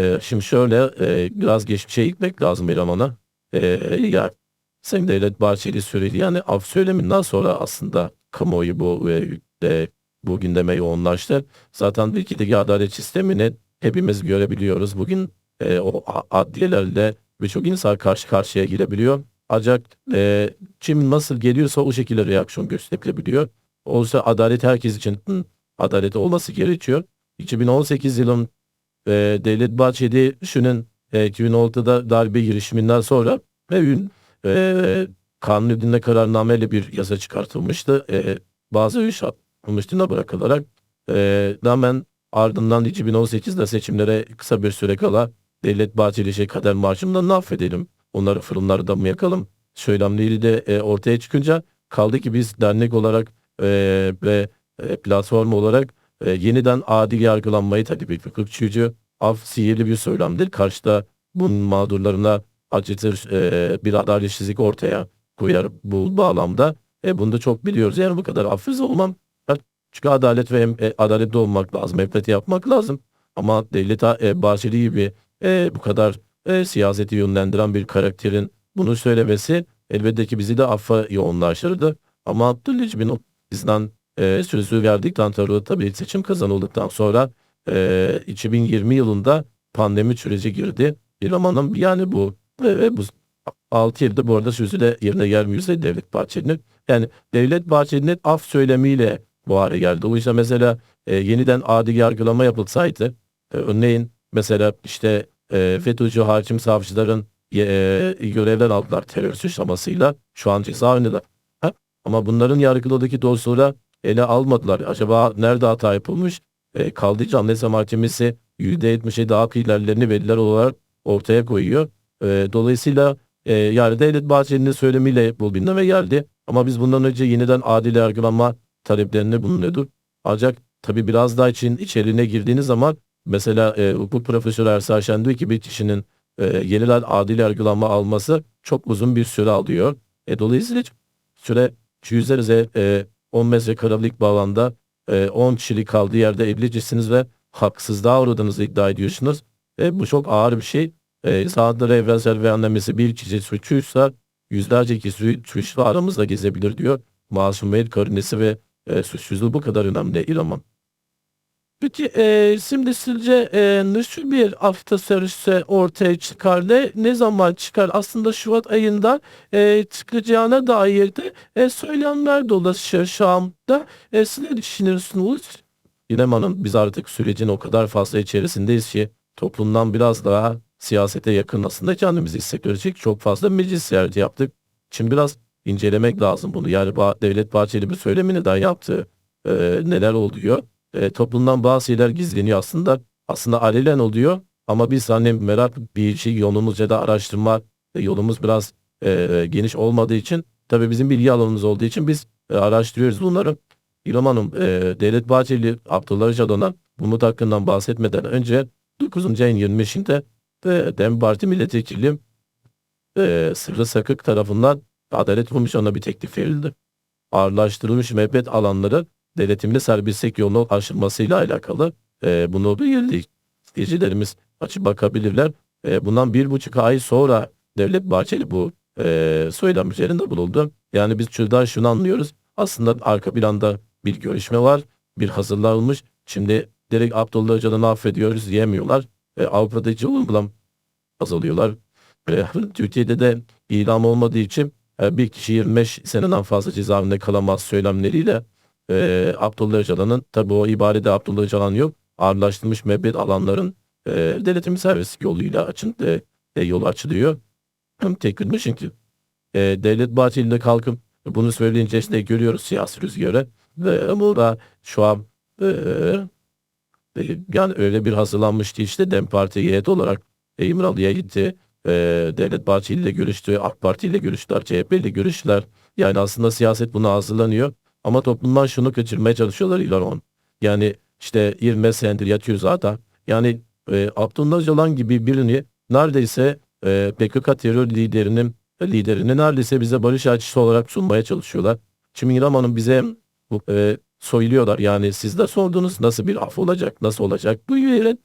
E, şimdi şöyle e, biraz geçmişe gitmek lazım İrem E, ya Sayın Devlet Bahçeli söyledi. Yani af söyleminden sonra aslında kamuoyu bu e, e, bu gündeme yoğunlaştı. Zaten ülkedeki adalet sistemini hepimiz görebiliyoruz. Bugün e, o adliyelerle birçok insan karşı karşıya girebiliyor. Ancak e, kim nasıl geliyorsa o şekilde reaksiyon gösterilebiliyor. Oysa adalet herkes için adalet olması gerekiyor. 2018 yılın e, Devlet Bahçeli şunun e, 2016'da darbe girişiminden sonra ve e, kanun hükmünde kararnameyle bir yasa çıkartılmıştı. E, bazı iş atılmıştı bırakılarak e, hemen ardından 2018'de seçimlere kısa bir süre kala Devlet Bahçeli şey kader marşından affedelim. Onları fırınları da mı yakalım? Söylemleri de e, ortaya çıkınca kaldı ki biz dernek olarak e, ve e, platform olarak e, yeniden adil yargılanmayı talep ettik. Hukukçucu af sihirli bir söylemdir. Karşıda bunun mağdurlarına acıtır e, bir adaletsizlik ortaya koyar bu bağlamda. E, bunu da çok biliyoruz. Yani bu kadar affız olmam. Çünkü adalet ve e, adaletli olmak lazım. Empati yapmak lazım. Ama devlet e, Bahçeli gibi e, bu kadar e, siyaseti yönlendiren bir karakterin bunu söylemesi elbette ki bizi de affa yoğunlaştırdı. Ama Abdülhamid bin bizden e, sözü verdikten sonra tabii seçim kazanıldıktan sonra e, 2020 yılında pandemi süreci girdi. Bir amanım yani bu ve, ve bu 6 yılda bu arada sözü de yerine gelmiyorsa Devlet Bahçeli'nin yani Devlet Bahçeli'nin af söylemiyle bu hale geldi. O yüzden mesela e, yeniden adil yargılama yapılsaydı e, örneğin mesela işte e, FETÖ'cü hakim savcıların e, görevden aldılar terör suçlamasıyla şu an cezaevindeler. Ha? Ama bunların yargıladaki dosyaları ele almadılar. Acaba nerede hata yapılmış? E, kaldığı Anayasa Mahkemesi %77 hak ihlallerini veriler olarak ortaya koyuyor. E, dolayısıyla e, yani Devlet Bahçeli'nin söylemiyle bu gündeme geldi. Ama biz bundan önce yeniden adil yargılama taleplerini bulunuyorduk. Ancak tabii biraz daha için içeriğine girdiğiniz zaman mesela e, hukuk profesörü Ersa Şen diyor ki bir kişinin e, yeniden adil yargılama alması çok uzun bir süre alıyor. E, dolayısıyla süre yüzlerce e, 10 metrekarelik bağlamda e, 10 kişilik kaldığı yerde evlicisiniz ve haksızlığa uğradığınızı iddia ediyorsunuz. E, bu çok ağır bir şey. E, sağdır evrensel beyanlamesi bir kişi suçuysa yüzlerce kişi suçlu aramızda gezebilir diyor. Masumiyet karinesi ve e, suçsuzluğu bu kadar önemli değil ama. Peki e, şimdi sizce e, nasıl bir af tasarısı ortaya çıkar? Ne, ne zaman çıkar? Aslında Şubat ayında e, çıkacağına dair de e, söylemler dolaşıyor şu anda. E, siz ne düşünüyorsunuz? İrem Hanım biz artık sürecin o kadar fazla içerisindeyiz ki toplumdan biraz daha siyasete yakın aslında kendimizi hissettirecek çok fazla meclis ziyareti yaptık. Şimdi biraz incelemek lazım bunu. Yani Devlet Bahçeli bir söylemini daha yaptı. E, neler oluyor? E, toplumdan bazı şeyler gizleniyor aslında. Aslında alelen oluyor. Ama biz hani merak bir şey yolumuz ya da araştırma e, yolumuz biraz e, geniş olmadığı için tabii bizim bilgi alanımız olduğu için biz e, araştırıyoruz bunları. İrem Hanım, e, Devlet Bahçeli, Abdullah Öcalan'a Umut hakkından bahsetmeden önce 9. ayın 25'inde de Dem Parti Milletvekili e, Sırrı Sakık tarafından Adalet Komisyonu'na bir teklif verildi. Ağırlaştırılmış müebbet alanları denetimli serbestlik yolunu aşılmasıyla alakalı e, bunu bildirdik. İzleyicilerimiz açıp bakabilirler. E, bundan bir buçuk ay sonra Devlet Bahçeli bu e, söylem üzerinde bulundu. Yani biz şuradan şunu anlıyoruz. Aslında arka planda bir görüşme var. Bir hazırlanmış. Şimdi direkt Abdullah Öcalan'ı affediyoruz diyemiyorlar. E, Avrupa'da hiç uygulam azalıyorlar. E, Türkiye'de de idam olmadığı için e, bir kişi 25 seneden fazla cezaevinde kalamaz söylemleriyle e, Abdullah Öcalan'ın tabi o ibarede Abdullah Öcalan yok. Ağırlaştırılmış müebbet alanların e, denetim servis yoluyla açın, e, e, yolu açılıyor. Hem tek gün çünkü e, Devlet Bahçeli'de kalkıp bunu söyleyince işte görüyoruz siyasi rüzgarı. Ve ama da şu an e, e, yani öyle bir hazırlanmıştı işte DEM Parti heyet olarak e, İmralı'ya gitti. E, Devlet Bahçeli ile görüştü, AK Parti ile görüştüler, CHP ile görüştüler. Yani aslında siyaset buna hazırlanıyor. Ama toplumdan şunu kaçırmaya çalışıyorlar İlhan Yani işte 20 senedir yatıyor zaten. Yani e, Abdullah Öcalan gibi birini neredeyse e, PKK terör liderinin liderini neredeyse bize barış elçisi olarak sunmaya çalışıyorlar. Şimdi İrem Hanım bize e, soyuluyorlar. Yani siz de sordunuz nasıl bir af olacak, nasıl olacak? Bu üyeler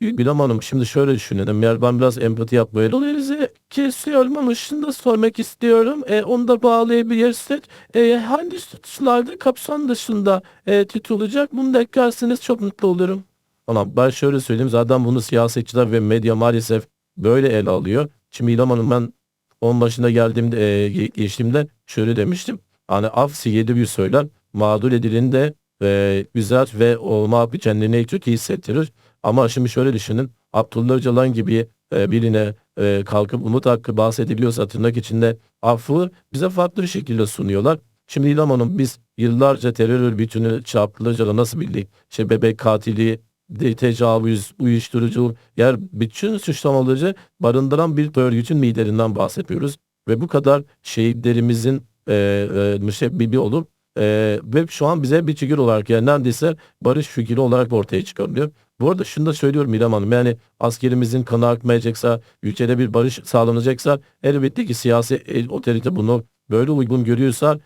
Bilmem Hanım şimdi şöyle düşünelim. Yani ben biraz empati yapmaya dolayısıyla kesiyorum ama şunu da sormak istiyorum. E, onu da bağlayabilirsek e, hangi suçlarda kapsam dışında e, tutulacak bunu da eklerseniz çok mutlu olurum. Ama ben şöyle söyleyeyim zaten bunu siyasetçiler ve medya maalesef böyle ele alıyor. Şimdi İlham Hanım ben on başında geldiğimde e, ge- geçtiğimde şöyle demiştim. Hani af yedi bir söyler mağdur edilinde e, güzel ve olma bir kendine çok iyi hissettirir. Ama şimdi şöyle düşünün. Abdullah Öcalan gibi e, birine e, kalkıp umut hakkı bahsediliyorsa tırnak içinde affı bize farklı bir şekilde sunuyorlar. Şimdi İlham Hanım biz yıllarca terör örgütünü Öcalan nasıl bildik? İşte bebek katili, tecavüz, uyuşturucu, yer bütün suçlamaları barındıran bir örgütün liderinden bahsediyoruz. Ve bu kadar şehitlerimizin e, e, müşebbibi olup e, ve şu an bize bir figür olarak yani neredeyse barış figürü olarak ortaya çıkarılıyor. Bu arada şunu da söylüyorum İrem Hanım yani askerimizin kanı akmayacaksa, ülkede bir barış sağlanacaksa elbette ki siyasi e, otorite bunu böyle uygun görüyorsa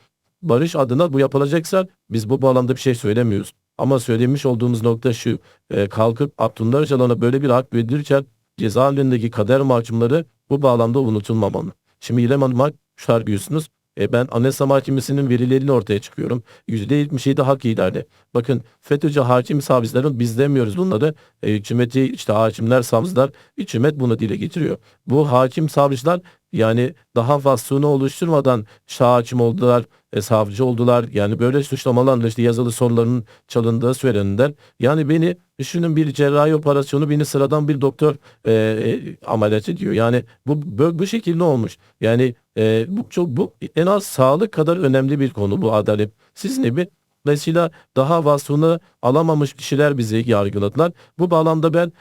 barış adına bu yapılacaksa biz bu bağlamda bir şey söylemiyoruz. Ama söylemiş olduğumuz nokta şu e, kalkıp Abdullah Öcalan'a böyle bir hak verilirken cezaevlerindeki kader mahkumları bu bağlamda unutulmamalı. Şimdi İrem Hanım'a şarkıyorsunuz. E ben Anayasa Mahkemesi'nin verileriyle ortaya çıkıyorum. %77 hak ihlali. Bakın FETÖ'cü hakim savcıların biz demiyoruz bunları. E, hükümeti işte hakimler savcılar hükümet bunu dile getiriyor. Bu hakim savcılar yani daha faslını oluşturmadan şah hakim oldular, e, savcı oldular. Yani böyle suçlamalarla işte yazılı soruların çalındığı söylenilen. Yani beni düşünün bir cerrahi operasyonu beni sıradan bir doktor e, e, ameliyat ediyor. Yani bu bu, bu şekilde olmuş. Yani e, bu çok bu en az sağlık kadar önemli bir konu bu adalet. Siz ne bir Dolayısıyla daha vasfını alamamış kişiler bizi yargıladılar. Bu bağlamda ben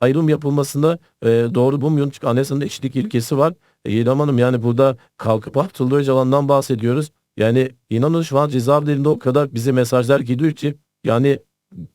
ayrım yapılmasını e, doğru bulmuyorum. Çünkü anayasanın eşitlik ilkesi var. E, İrem Hanım yani burada kalkıp Abdullah Öcalan'dan bahsediyoruz. Yani inanın şu an cezaevlerinde o kadar bize mesajlar gidiyor ki yani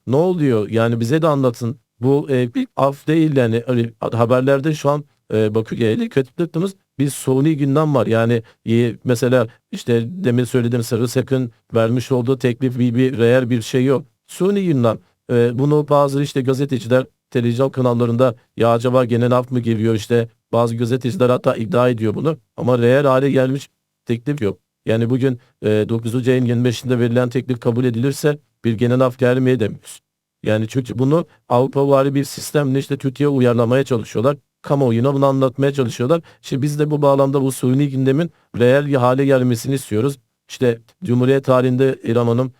ne oluyor? Yani bize de anlatın. Bu e, bir af değil yani öyle haberlerde şu an e, Bakırköy'de kötülüktünüz bir suni gündem var. Yani e, mesela işte demin söylediğim Sarı Sakın vermiş olduğu teklif bir, bir reel bir şey yok. Suni gündem. E, bunu bazı işte gazeteciler televizyon kanallarında ya acaba genel af mı geliyor işte bazı gazeteciler hatta iddia ediyor bunu ama reel hale gelmiş teklif yok. Yani bugün e, 9. ayın 25'inde verilen teklif kabul edilirse bir genel af gelmeye demiyoruz. Yani çünkü bunu Avrupa vari bir sistemle işte Türkiye'ye uyarlamaya çalışıyorlar. Kamuoyuna bunu anlatmaya çalışıyorlar. İşte biz de bu bağlamda bu suni gündemin reel bir hale gelmesini istiyoruz. İşte Cumhuriyet tarihinde İrem Hanım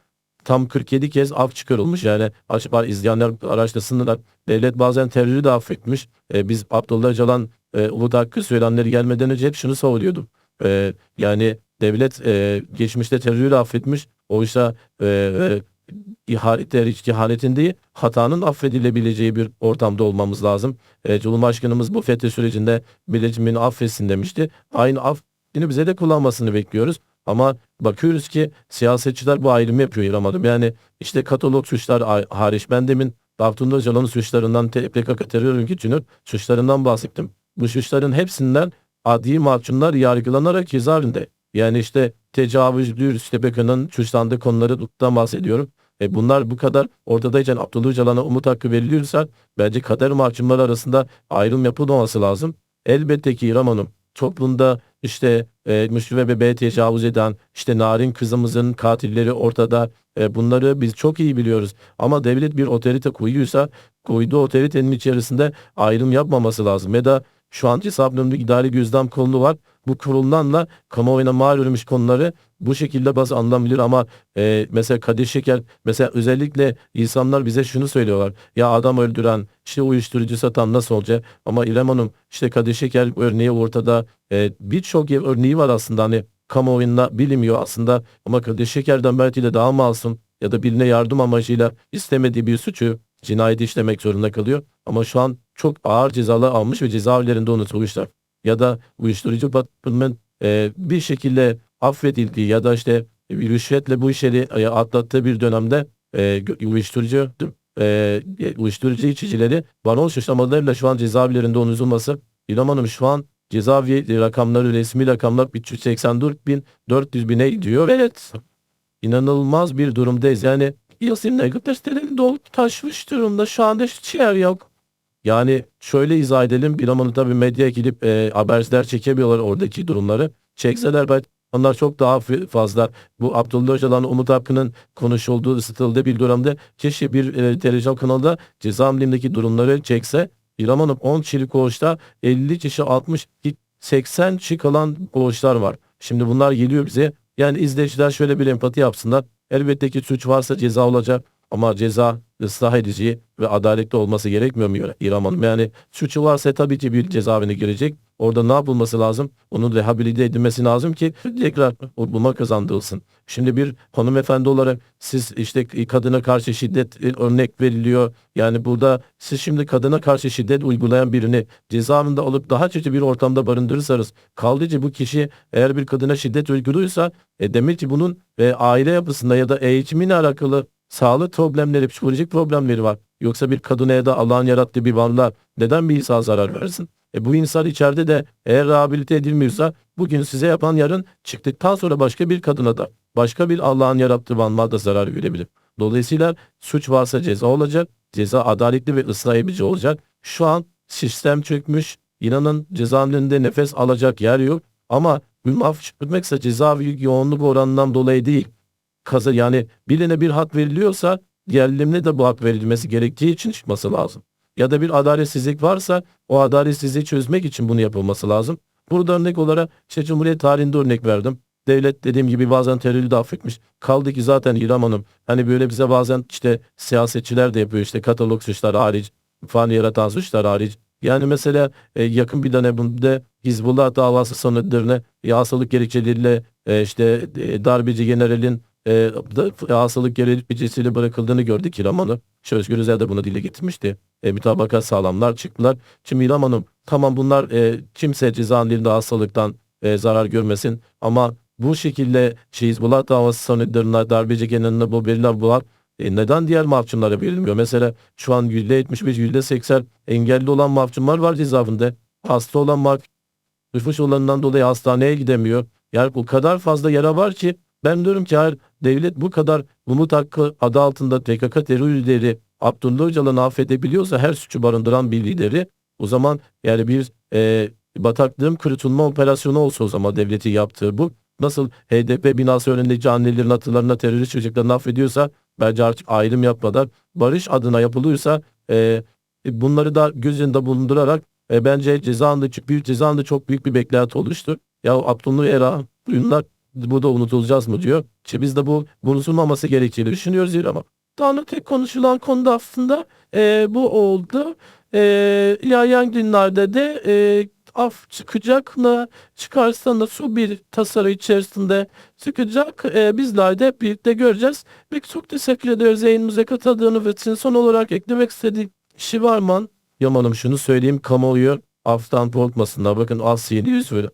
tam 47 kez af çıkarılmış. Yani açıp izleyenler araştırsınlar. Devlet bazen terörü de affetmiş. E, biz Abdullah Öcalan e, Uludağ Hakkı söylenleri gelmeden önce hep şunu savunuyordum. E, yani devlet e, geçmişte terörü affetmiş. Oysa e, e, ihanet, ihanetin değil hatanın affedilebileceği bir ortamda olmamız lazım. E, Cumhurbaşkanımız bu FETÖ sürecinde milletimini affetsin demişti. Aynı af yine bize de kullanmasını bekliyoruz. Ama bakıyoruz ki siyasetçiler bu ayrımı yapıyor İrem Yani işte katalog suçlar ha- hariç ben demin Abdullah Öcalan'ın suçlarından PKK terör örgütünün suçlarından bahsettim. Bu suçların hepsinden adli mahkumlar yargılanarak cezaevinde. Yani işte tecavüzdür, işte PKK'nın suçlandığı konuları bahsediyorum. E bunlar bu kadar ortadayken Abdullah Öcalan'a umut hakkı veriliyorsa bence kader mahkumları arasında ayrım yapılmaması lazım. Elbette ki İrem Hanım toplumda işte e, Müslüman ve bebeğe tecavüz eden işte narin kızımızın katilleri ortada e, bunları biz çok iyi biliyoruz. Ama devlet bir otorite koyuyorsa koyduğu otoritenin içerisinde ayrım yapmaması lazım. Ya da şu anki Sabunumlu idari gözlem kurulu var. Bu kurullarla kamuoyuna mal olmuş konuları bu şekilde bazı anlamılır ama e, mesela Kadir Şeker mesela özellikle insanlar bize şunu söylüyorlar. Ya adam öldüren işte uyuşturucu satan nasıl olacak? Ama İrem Hanım işte Kadir Şeker örneği ortada e, birçok örneği var aslında hani kamuoyunda bilinmiyor aslında ama Kadir Şeker'den belki de daha masum ya da birine yardım amacıyla istemediği bir suçu cinayeti işlemek zorunda kalıyor. Ama şu an çok ağır cezalar almış ve cezaevlerinde unutulmuşlar. Ya da uyuşturucu batmanın e, bir şekilde affedildiği ya da işte bir rüşvetle bu işleri e, atlattığı bir dönemde e, uyuşturucu e, uyuşturucu içicileri baron suçlamalarıyla şu an cezaevlerinde unutulması. İlham Hanım şu an cezaevi rakamları resmi rakamlar 384 bin 400 bine gidiyor. Evet inanılmaz bir durumdayız. Yani Yasin Negip testleri dolup taşmış durumda. Şu anda hiç yer yok. Yani şöyle izah edelim. Bir amanı tabii medyaya gidip e, haberciler çekemiyorlar oradaki durumları. Çekseler belki onlar çok daha fazla bu Abdullah Öcalan, Umut Hakkı'nın konuşulduğu, ısıtıldığı bir dönemde keşke bir e, televizyon kanalda ceza durumları çekse. İrem Hanım 10 kişilik koğuşta 50 kişi 60 80 kişi kalan koğuşlar var. Şimdi bunlar geliyor bize. Yani izleyiciler şöyle bir empati yapsınlar. Elbette ki suç varsa ceza olacak ama ceza ıslah edici ve adaletli olması gerekmiyor mu İrem Hanım? Yani suçu varsa tabii ki bir cezaevine girecek. Orada ne yapılması lazım? Onun rehabilite edilmesi lazım ki tekrar bulma kazandırılsın. Şimdi bir hanımefendi olarak siz işte kadına karşı şiddet örnek veriliyor. Yani burada siz şimdi kadına karşı şiddet uygulayan birini cezaevinde alıp daha kötü bir ortamda barındırırsanız kaldı bu kişi eğer bir kadına şiddet uyguluyorsa e demek ki bunun e, aile yapısında ya da eğitimiyle alakalı sağlık problemleri, psikolojik problemleri var. Yoksa bir kadına ya da Allah'ın yarattığı bir varlığa neden bir insana zarar versin? E bu insan içeride de eğer rehabilite edilmiyorsa bugün size yapan yarın çıktıktan sonra başka bir kadına da başka bir Allah'ın yarattığı varlığa da zarar verebilir. Dolayısıyla suç varsa ceza olacak. Ceza adaletli ve ıslah edici olacak. Şu an sistem çökmüş. İnanın cezaevinde nefes alacak yer yok. Ama bu af çıkmekse cezaevi yoğunluk oranından dolayı değil. Kaza yani birine bir hak veriliyorsa diğerlerine de bu hak verilmesi gerektiği için çıkması lazım. Ya da bir adaletsizlik varsa o adaletsizliği çözmek için bunu yapılması lazım. Burada örnek olarak işte Cumhuriyet tarihinde örnek verdim. Devlet dediğim gibi bazen terörü de affetmiş. Kaldı ki zaten İrem Hanım hani böyle bize bazen işte siyasetçiler de yapıyor işte katalog suçlar hariç, fani yaratan suçlar hariç. Yani mesela e, yakın bir dönemde Hizbullah davası sanıklarını hastalık gerekçeleriyle e, işte e, darbeci generalin e, da hastalık gerekçesiyle bırakıldığını gördük İrem Hanım. İşte Özgür Özel de bunu dile getirmişti. E, mütabakat sağlamlar çıktılar. Şimdi İrem tamam bunlar e, kimse cezaevinde hastalıktan e, zarar görmesin ama bu şekilde şey, Hizbullah davası sanıklarına darbeci geneline bu verilen bular e, neden diğer mahkumlara verilmiyor? Mesela şu an %75, %80 engelli olan mahkumlar var cezaevinde. Hasta olan mahkum, nüfus olanından dolayı hastaneye gidemiyor. Yani bu kadar fazla yara var ki ben diyorum ki eğer devlet bu kadar Umut Hakkı adı altında PKK terör lideri Abdullah Öcalan'ı affedebiliyorsa her suçu barındıran bir lideri o zaman yani bir e, bataklığın kurutulma operasyonu olsa o zaman devleti yaptığı bu nasıl HDP binası önündeki annelerin atılarına terörist çocuklarını affediyorsa bence artık ayrım yapmadan barış adına yapılıyorsa e, bunları da göz önünde bulundurarak e, bence çok büyük cezaevinde çok büyük bir beklenti oluştu. Ya Abdullah Era bunlar bu da unutulacağız mı diyor. İşte biz de bu unutulmaması gerektiğini düşünüyoruz ama daha tek konuşulan konuda aslında e, bu oldu. E, ilerleyen günlerde de e, af çıkacak mı? Çıkarsa nasıl bir tasarı içerisinde çıkacak? E, bizler de birlikte göreceğiz. Peki çok teşekkür ediyoruz yayınımıza katıldığınız için. Son olarak eklemek istediğim şey var mı? Yamanım şunu söyleyeyim kamuoyu aftan korkmasınlar. Bakın az 700 böyle.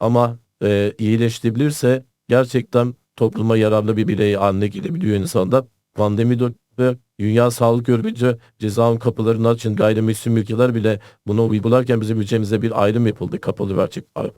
Ama e, iyileştirebilirse gerçekten topluma yararlı bir birey haline gelebiliyor insanda. Pandemi döneminde Dünya Sağlık Örgütü cezaevin kapılarını açın gayrimüslim ülkeler bile bunu uygularken bizim ülkemizde bir ayrım yapıldı. Kapalı ve açık